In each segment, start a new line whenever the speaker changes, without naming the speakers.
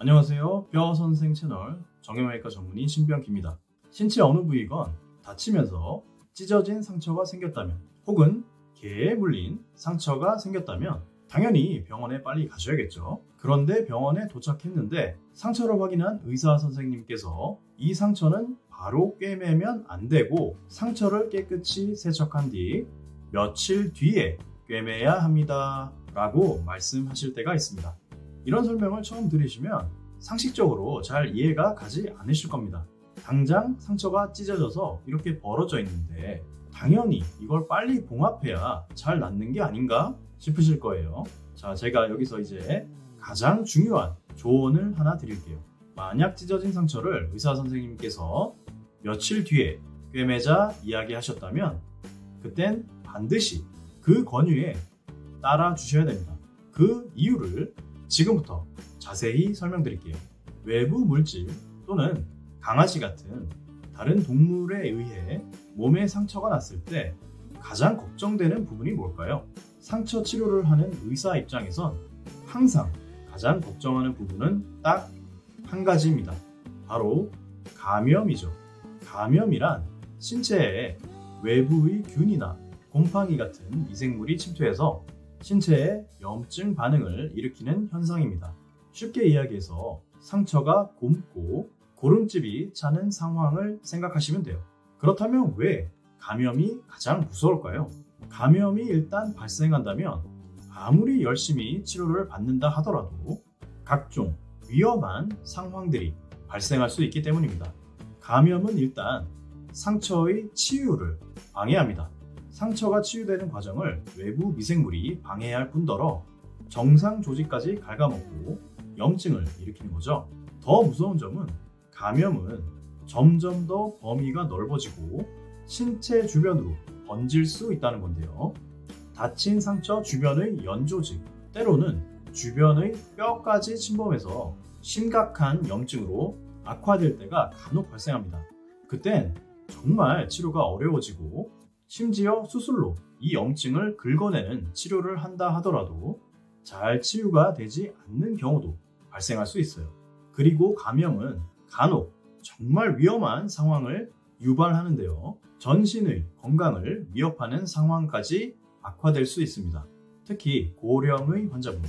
안녕하세요. 뼈 선생 채널 정형외과 전문의 신병기입니다. 신체 어느 부위건 다치면서 찢어진 상처가 생겼다면 혹은 개에 물린 상처가 생겼다면 당연히 병원에 빨리 가셔야겠죠. 그런데 병원에 도착했는데 상처를 확인한 의사 선생님께서 이 상처는 바로 꿰매면 안 되고 상처를 깨끗이 세척한 뒤 며칠 뒤에 꿰매야 합니다. 라고 말씀하실 때가 있습니다. 이런 설명을 처음 들으시면 상식적으로 잘 이해가 가지 않으실 겁니다. 당장 상처가 찢어져서 이렇게 벌어져 있는데 당연히 이걸 빨리 봉합해야 잘 낫는 게 아닌가 싶으실 거예요. 자, 제가 여기서 이제 가장 중요한 조언을 하나 드릴게요. 만약 찢어진 상처를 의사 선생님께서 며칠 뒤에 꿰매자 이야기하셨다면 그땐 반드시 그 권유에 따라 주셔야 됩니다. 그 이유를 지금부터 자세히 설명드릴게요. 외부 물질 또는 강아지 같은 다른 동물에 의해 몸에 상처가 났을 때 가장 걱정되는 부분이 뭘까요? 상처 치료를 하는 의사 입장에선 항상 가장 걱정하는 부분은 딱 한 가지입니다. 바로 감염이죠. 감염이란 신체에 외부의 균이나 곰팡이 같은 미생물이 침투해서 신체에 염증 반응을 일으키는 현상입니다. 쉽게 이야기해서 상처가 굼고 고름집이 차는 상황을 생각하시면 돼요. 그렇다면 왜 감염이 가장 무서울까요? 감염이 일단 발생한다면 아무리 열심히 치료를 받는다 하더라도 각종 위험한 상황들이 발생할 수 있기 때문입니다. 감염은 일단 상처의 치유를 방해합니다. 상처가 치유되는 과정을 외부 미생물이 방해할 뿐더러 정상 조직까지 갉아먹고 염증을 일으키는 거죠. 더 무서운 점은 감염은 점점 더 범위가 넓어지고 신체 주변으로 번질 수 있다는 건데요. 다친 상처 주변의 연조직, 때로는 주변의 뼈까지 침범해서 심각한 염증으로 악화될 때가 간혹 발생합니다. 그땐 정말 치료가 어려워지고 심지어 수술로 이 염증을 긁어내는 치료를 한다 하더라도 잘 치유가 되지 않는 경우도 발생할 수 있어요. 그리고 감염은 간혹 정말 위험한 상황을 유발하는데요. 전신의 건강을 위협하는 상황까지 악화될 수 있습니다. 특히 고령의 환자분,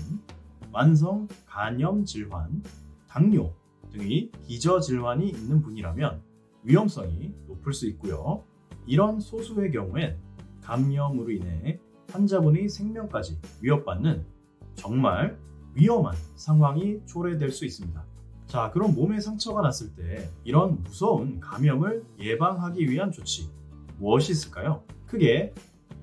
만성 간염 질환, 당뇨 등의 기저 질환이 있는 분이라면 위험성이 높을 수 있고요. 이런 소수의 경우엔 감염으로 인해 환자분의 생명까지 위협받는 정말 위험한 상황이 초래될 수 있습니다. 자, 그럼 몸에 상처가 났을 때 이런 무서운 감염을 예방하기 위한 조치 무엇이 있을까요? 크게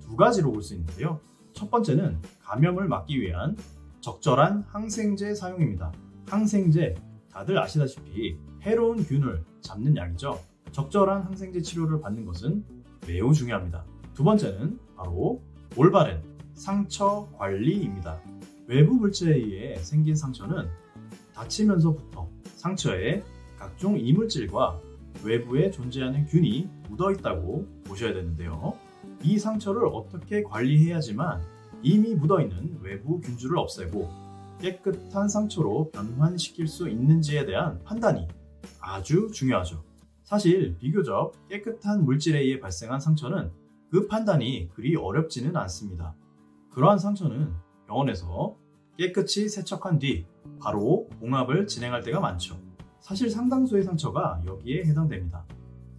두 가지로 볼 수 있는데요. 첫 번째는 감염을 막기 위한 적절한 항생제 사용입니다. 항생제 다들 아시다시피 해로운 균을 잡는 약이죠. 적절한 항생제 치료를 받는 것은 매우 중요합니다. 두 번째는 바로 올바른 상처 관리입니다. 외부 물질에 의해 생긴 상처는 다치면서부터 상처에 각종 이물질과 외부에 존재하는 균이 묻어 있다고 보셔야 되는데요. 이 상처를 어떻게 관리해야지만 이미 묻어 있는 외부 균주를 없애고 깨끗한 상처로 변환시킬 수 있는지에 대한 판단이 아주 중요하죠. 사실 비교적 깨끗한 물질에 의해 발생한 상처는 그 판단이 그리 어렵지는 않습니다. 그러한 상처는 병원에서 깨끗이 세척한 뒤 바로 봉합을 진행할 때가 많죠. 사실 상당수의 상처가 여기에 해당됩니다.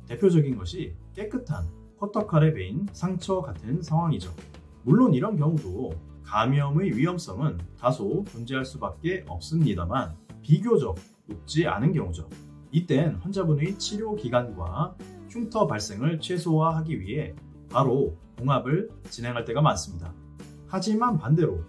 대표적인 것이 깨끗한 커터칼에 베인 상처 같은 상황이죠. 물론 이런 경우도 감염의 위험성은 다소 존재할 수밖에 없습니다만 비교적 높지 않은 경우죠. 이땐 환자분의 치료 기간과 흉터 발생을 최소화하기 위해 바로 봉합을 진행할 때가 많습니다. 하지만 반대로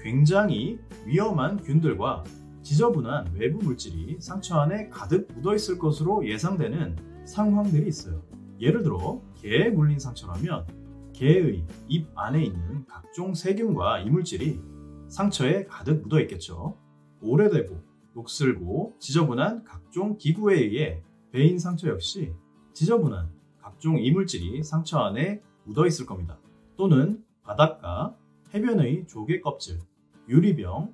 굉장히 위험한 균들과 지저분한 외부 물질이 상처 안에 가득 묻어 있을 것으로 예상되는 상황들이 있어요. 예를 들어 개에 물린 상처라면 개의 입 안에 있는 각종 세균과 이물질이 상처에 가득 묻어 있겠죠. 오래되고 녹슬고 지저분한 각종 기구에 의해 베인 상처 역시 지저분한 각종 이물질이 상처 안에 묻어 있을 겁니다. 또는 바닷가, 해변의 조개 껍질, 유리병,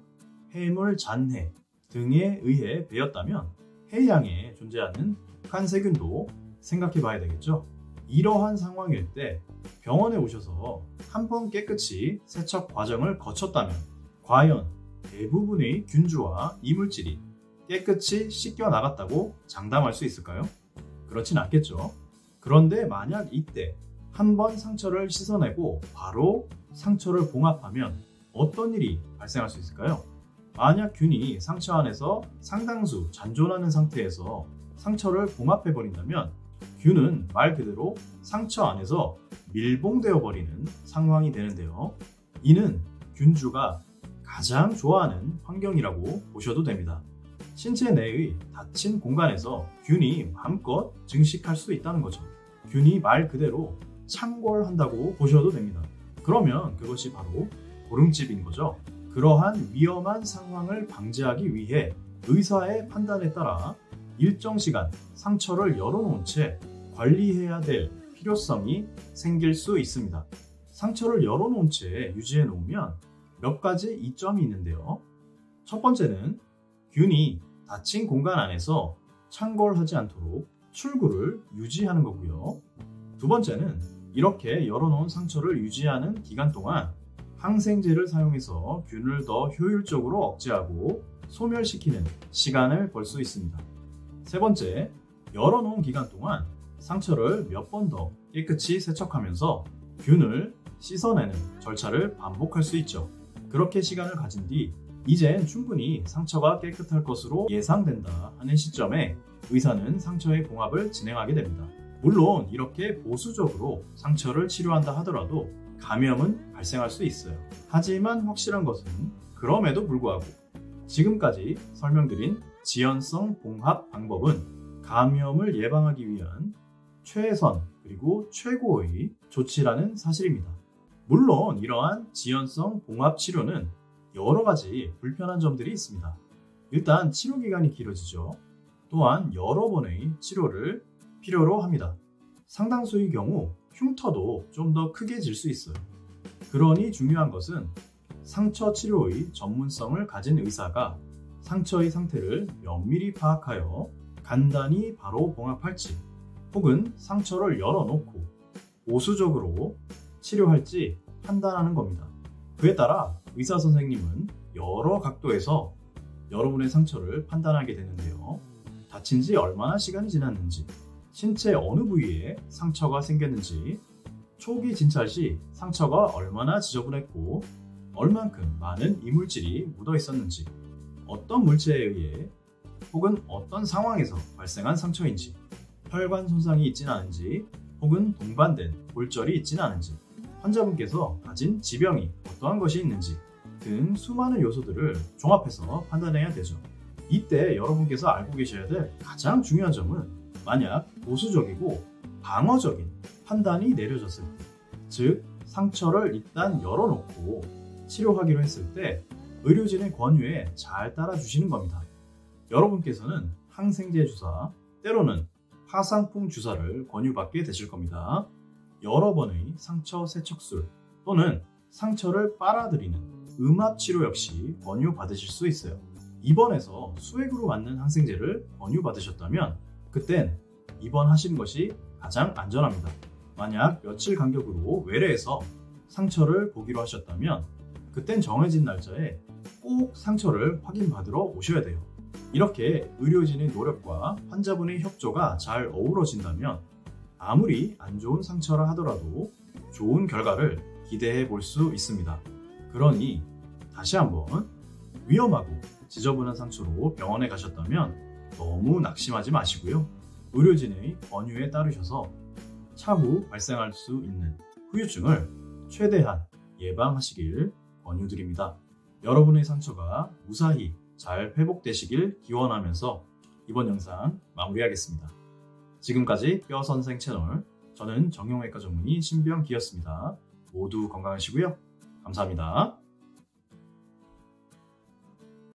해물 잔해 등에 의해 베었다면 해양에 존재하는 북한세균도 생각해 봐야 되겠죠. 이러한 상황일 때 병원에 오셔서 한 번 깨끗이 세척 과정을 거쳤다면 과연 대부분의 균주와 이물질이 깨끗이 씻겨 나갔다고 장담할 수 있을까요? 그렇진 않겠죠. 그런데 만약 이때 한 번 상처를 씻어내고 바로 상처를 봉합하면 어떤 일이 발생할 수 있을까요? 만약 균이 상처 안에서 상당수 잔존하는 상태에서 상처를 봉합해 버린다면 균은 말 그대로 상처 안에서 밀봉되어 버리는 상황이 되는데요. 이는 균주가 가장 좋아하는 환경이라고 보셔도 됩니다. 신체 내의 닫힌 공간에서 균이 마음껏 증식할 수 있다는 거죠. 균이 말 그대로 창궐한다고 보셔도 됩니다. 그러면 그것이 바로 고름집인 거죠. 그러한 위험한 상황을 방지하기 위해 의사의 판단에 따라 일정 시간 상처를 열어놓은 채 관리해야 될 필요성이 생길 수 있습니다. 상처를 열어놓은 채 유지해 놓으면 몇 가지 이점이 있는데요. 첫 번째는 균이 닫힌 공간 안에서 창궐하지 않도록 출구를 유지하는 거고요. 두 번째는 이렇게 열어놓은 상처를 유지하는 기간 동안 항생제를 사용해서 균을 더 효율적으로 억제하고 소멸시키는 시간을 벌 수 있습니다. 세 번째, 열어놓은 기간 동안 상처를 몇 번 더 깨끗이 세척하면서 균을 씻어내는 절차를 반복할 수 있죠. 그렇게 시간을 가진 뒤 이젠 충분히 상처가 깨끗할 것으로 예상된다 하는 시점에 의사는 상처의 봉합을 진행하게 됩니다. 물론 이렇게 보수적으로 상처를 치료한다 하더라도 감염은 발생할 수 있어요. 하지만 확실한 것은 그럼에도 불구하고 지금까지 설명드린 지연성 봉합 방법은 감염을 예방하기 위한 최선 그리고 최고의 조치라는 사실입니다. 물론 이러한 지연성 봉합 치료는 여러 가지 불편한 점들이 있습니다. 일단 치료 기간이 길어지죠. 또한 여러 번의 치료를 필요로 합니다. 상당수의 경우 흉터도 좀 더 크게 질 수 있어요. 그러니 중요한 것은 상처 치료의 전문성을 가진 의사가 상처의 상태를 면밀히 파악하여 간단히 바로 봉합할지 혹은 상처를 열어놓고 보수적으로 치료할지 판단하는 겁니다. 그에 따라 의사 선생님은 여러 각도에서 여러분의 상처를 판단하게 되는데요. 다친 지 얼마나 시간이 지났는지, 신체 어느 부위에 상처가 생겼는지, 초기 진찰 시 상처가 얼마나 지저분했고, 얼만큼 많은 이물질이 묻어 있었는지, 어떤 물체에 의해 혹은 어떤 상황에서 발생한 상처인지, 혈관 손상이 있진 않은지, 혹은 동반된 골절이 있진 않은지, 환자분께서 가진 지병이 어떠한 것이 있는지 등 수많은 요소들을 종합해서 판단해야 되죠. 이때 여러분께서 알고 계셔야 될 가장 중요한 점은 만약 보수적이고 방어적인 판단이 내려졌을 때, 즉 상처를 일단 열어놓고 치료하기로 했을 때 의료진의 권유에 잘 따라주시는 겁니다. 여러분께서는 항생제 주사, 때로는 화상풍 주사를 권유받게 되실 겁니다. 여러 번의 상처 세척술 또는 상처를 빨아들이는 음압 치료 역시 권유 받으실 수 있어요. 입원해서 수액으로 맞는 항생제를 권유 받으셨다면 그땐 입원하시는 것이 가장 안전합니다. 만약 며칠 간격으로 외래에서 상처를 보기로 하셨다면 그땐 정해진 날짜에 꼭 상처를 확인받으러 오셔야 돼요. 이렇게 의료진의 노력과 환자분의 협조가 잘 어우러진다면 아무리 안 좋은 상처라 하더라도 좋은 결과를 기대해 볼 수 있습니다. 그러니 다시 한번 위험하고 지저분한 상처로 병원에 가셨다면 너무 낙심하지 마시고요. 의료진의 권유에 따르셔서 차후 발생할 수 있는 후유증을 최대한 예방하시길 권유드립니다. 여러분의 상처가 무사히 잘 회복되시길 기원하면서 이번 영상 마무리하겠습니다. 지금까지 뼈선생 채널 저는 정형외과 전문의 신병기였습니다. 모두 건강하시고요. 감사합니다.